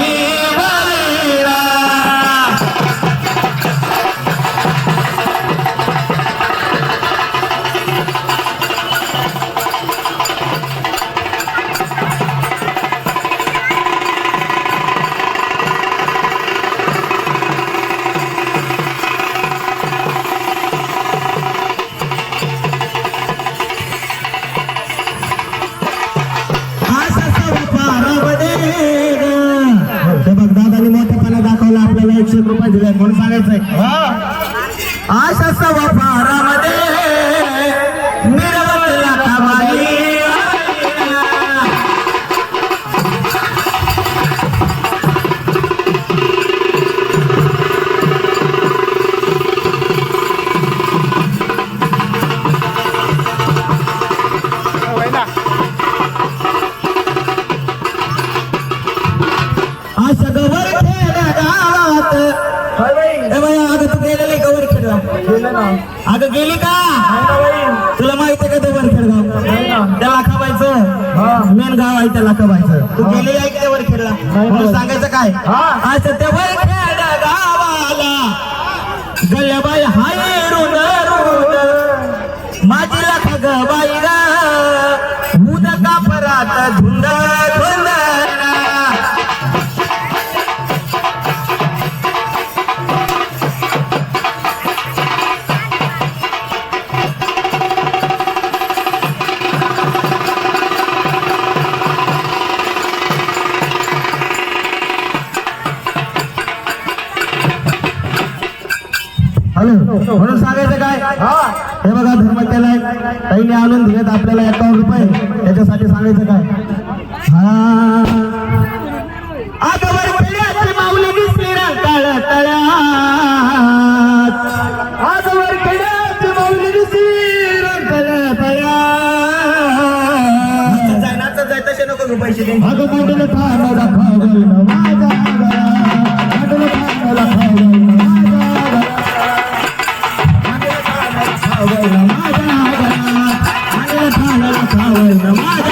बाई सांगायचंय. अशा सवा पारामध्ये अगं गेली का? तुला माहिती का ते वरखेडगाव? त्याला खवायचं मेन गाव आहे त्याला खवायचं तू गेली आहे की ते वरखेडला? म्हणून सांगायचं काय? असं ते वरखेड गावाला गल्याबाई हाय रुंद माझी लाख ग बाई हॅलो म्हणून सांगायचं काय? हे बघा धर्मत्याला ताईने आणून दिलेत आपल्याला एकावन्न रुपये. त्याच्यासाठी सांगायचं काय? हा. खेड्याची माऊली दिसली रंकाळ तळ्यात. आगवर खेड्याची माऊली दिसली रंकाळ तळ्यात. जाय तसे नको पैसे अगं मोठ्याला ठाण्याला Mother.